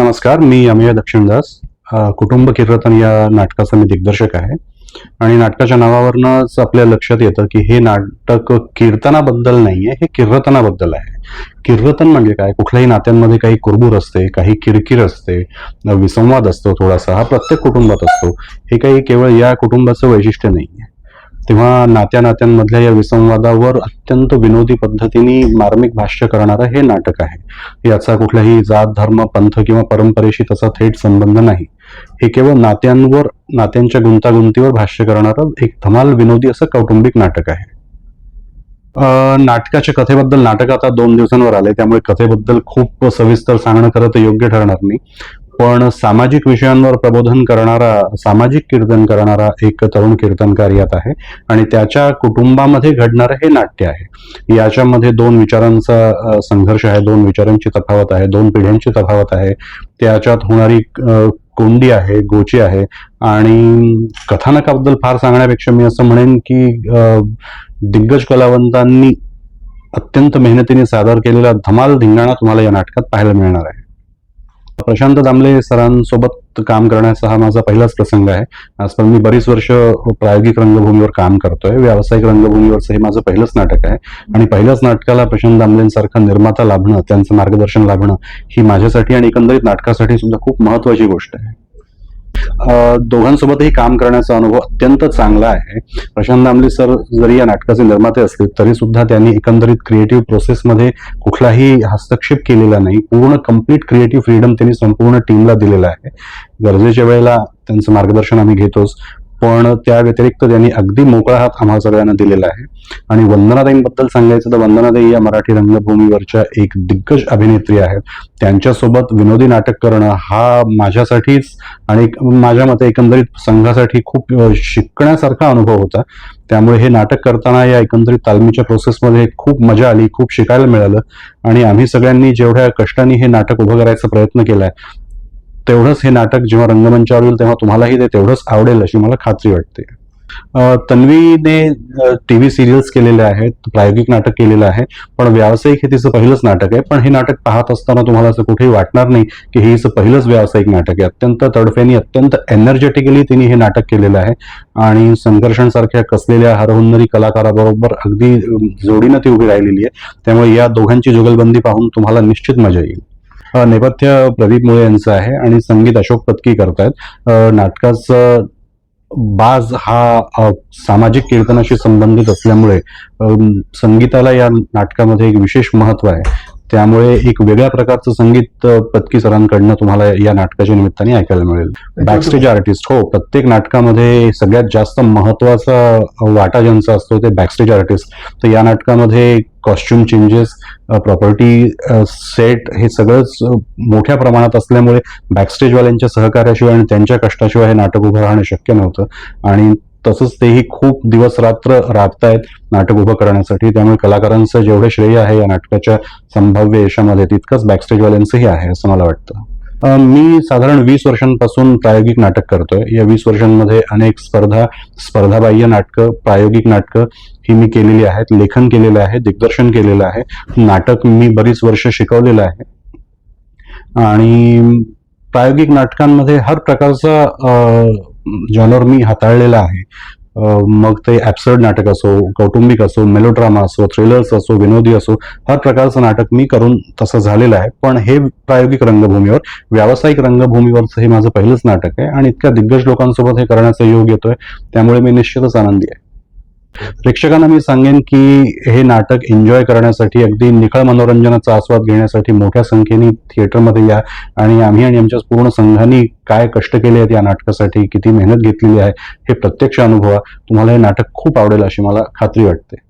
नमस्कार मी अमेय दक्षिणदास. कुटुंब कीर्तन या नाटकाचा मी दिग्दर्शक आहे. आणि नाटकाच्या नावावरनंच आपल्या लक्षात येतं की हे नाटक कीर्तनाबद्दल नाहीये हे कीर्तनाबद्दल आहे. कीर्तन म्हणजे काय? कुठल्याही नात्यांमध्ये काही कुरबूर असते काही किरकिर असते विसंवाद असतो थोडासा हा प्रत्येक कुटुंबात असतो. हे काही केवळ या कुटुंबाचं वैशिष्ट्य नाहीये. तेव्हा नात्या नात्यांमधल्या या विसंवादावर अत्यंत विनोदी पद्धतीने मार्मिक भाष्य करणारं हे नाटक आहे. याचा कुठलाही जात धर्म पंथ किंवा परंपरेशी तसा थेट संबंध नाही. हे केवळ नात्यांवर नात्यांच्या गुंतागुंतीवर भाष्य करणारं एक धमाल विनोदी असं कौटुंबिक नाटक आहे. नाटकाच्या कथेबद्दल नाटक आता दोन दिवसांवर आले त्यामुळे कथेबद्दल खूप सविस्तर सांगणं खरं तर योग्य ठरणार नाही. पण सामाजिक विषयांवर प्रबोधन करणारा सामाजिक कीर्तन करणारा एक तरुण कीर्तनकार यात आहे आणि त्याच्या कुटुंबामध्ये घडणारं हे नाट्य आहे. याच्यामध्ये दोन विचारांचा संघर्ष आहे दोन विचारांची तफावत आहे दोन पिढ्यांची तफावत आहे. त्याच्यात होणारी कोंडी आहे गोची आहे आणि कथानकाबद्दल फार सांगण्यापेक्षा मी असं म्हणेन की दिग्गज कलावंतांनी अत्यंत मेहनतीने सादर केलेला धमाल धिंगाणा तुम्हाला या नाटकात पाहायला मिळणार आहे. प्रशांत दामले सरांसोबत काम करण्याचा हा माझा पहिलाच प्रसंग आहे. आजपर्यंत मी बरीच वर्ष प्रायोगिक रंगभूमीवर काम करतोय. व्यावसायिक रंगभूमीवरचं हे माझं पहिलंच नाटक आहे. आणि पहिल्याच नाटकाला प्रशांत दामलेंसारखा निर्माता लाभणं त्यांचं मार्गदर्शन लाभणं ही माझ्यासाठी आणि एकंदरीत नाटकासाठी सुद्धा खूप महत्वाची गोष्ट आहे. दोघांसोबतही काम करण्याचा अनुभव अत्यंत चांगला आहे. प्रशांत दामले सर जरी या नाटकाचे निर्माते असतील तरी सुद्धा त्यांनी एकंदरीत क्रिएटिव्ह प्रोसेसमध्ये कुठलाही हस्तक्षेप केलेला नाही. पूर्ण कंप्लीट क्रिएटिव्ह फ्रीडम त्यांनी संपूर्ण टीमला दिलेला आहे. गरजेच्या वेळेला त्यांचं मार्गदर्शन आम्ही घेतोच. पण त्या व्यतिरिक्त त्यांनी अगदी मोकळा हात आम्हाला सगळ्यांना दिलेला आहे. आणि वंदनाताईंबद्दल सांगायचं तर वंदनाताई या मराठी रंगभूमीवरच्या एक दिग्गज अभिनेत्री आहेत. त्यांच्यासोबत विनोदी नाटक करणं हा माझ्यासाठीच आणि माझ्या मते एकंदरीत संघासाठी खूप शिकण्यासारखा अनुभव होता. त्यामुळे हे नाटक करताना या एकंदरीत तालमीच्या प्रोसेसमध्ये खूप मजा आली खूप शिकायला मिळालं. आणि आम्ही सगळ्यांनी जेवढ्या कष्टाने हे नाटक उभं करायचा प्रयत्न केलाय तेवढंच हे नाटक जेव्हा रंगमंचावर येईल तेव्हा तुम्हालाही ते तेवढंच आवडेल अशी मला खात्री वाटते. तन्वीने तन्वीने टीव्ही सिरियल्स केलेले आहेत प्रायोगिक नाटक केलेलं आहे पण व्यावसायिक हे तिचं पहिलंच नाटक आहे. पण हे नाटक पाहत असताना तुम्हाला असं कुठेही वाटणार नाही की हे हिचं पहिलंच व्यावसायिक नाटक आहे. अत्यंत तडफेनी अत्यंत एनर्जेटिकली तिने हे नाटक केलेलं आहे. आणि संघर्षांसारख्या कसलेल्या हरहुन्नरी कलाकाराबरोबर अगदी जोडीनं ती उभी राहिलेली आहे. त्यामुळे या दोघांची जुगलबंदी पाहून तुम्हाला निश्चित मजा येईल. नेपथ्य प्रदीप मुळे यांचं आहे आणि संगीत अशोक पत्की करतायत. नाटकाचं बाज हा सामाजिक कीर्तनाशी संबंधित असल्यामुळे संगीताला या नाटकामध्ये एक विशेष महत्त्व आहे. त्यामुळे एक वेगळ्या प्रकारचं संगीत पत्की सरांकडनं तुम्हाला या नाटकाच्या निमित्ताने ऐकायला मिळेल. बॅकस्टेज आर्टिस्ट हो प्रत्येक नाटकामध्ये सगळ्यात जास्त महत्त्वाचा वाटा ज्यांचा असतो ते बॅकस्टेज आर्टिस्ट तर या नाटकामध्ये कॉस्ट्युम चेंजेस प्रॉपर्टी सेट हे सगळंच मोठ्या प्रमाणात असल्यामुळे बॅकस्टेजवाल्यांच्या सहकार्याशिवाय आणि त्यांच्या कष्टाशिवाय हे नाटक उभं राहणं शक्य नव्हतं. आणि तसंच तेही खूप दिवस रात्र राबतायत नाटक उभं करण्यासाठी. त्यामुळे कलाकारांचं जेवढं श्रेय आहे या नाटकाच्या संभाव्य यशामध्ये तितकंच बॅकस्टेजवाल्यांचंही आहे असं मला वाटतं. मी साधारण वीस वर्षांपासून प्रायोगिक नाटक करतोय. या वीस वर्षांमध्ये अनेक स्पर्धा स्पर्धाबाह्य नाटकं प्रायोगिक नाटकं ही मी केलेली आहेत लेखन केलेलं आहे दिग्दर्शन केलेलं आहे. नाटक मी बरीच वर्ष शिकवलेलं आहे. आणि प्रायोगिक नाटकांमध्ये हर प्रकारचा जॉनर मी हाताळलेला आहे मग ते ॲप्सर्ड नाटक असो कौटुंबिक असो मेलोड्रामा असो थ्रिलर्स असो विनोदी असो हर प्रकारचं नाटक मी करून तसं झालेलं आहे. पण हे प्रायोगिक रंगभूमीवर व्यावसायिक रंगभूमीवरचं हे माझं पहिलंच नाटक आहे आणि इतक्या दिग्गज लोकांसोबत हे करण्याचा योग येतोय त्यामुळे मी निश्चितच आनंदी आहे. प्रेक्षकांना मी सांगेन की हे नाटक एन्जॉय करण्यासाठी अगदी निखळ मनोरंजनाचा आस्वाद घेण्यासाठी मोठ्या संख्येने थिएटरमध्ये या. आणि आम्ही आणि आमच्या पूर्ण संघाने काय कष्ट केले आहेत या नाटकासाठी किती मेहनत घेतलेली आहे हे प्रत्यक्ष अनुभवा. तुम्हाला हे नाटक खूप आवडेल अशी मला खात्री वाटते.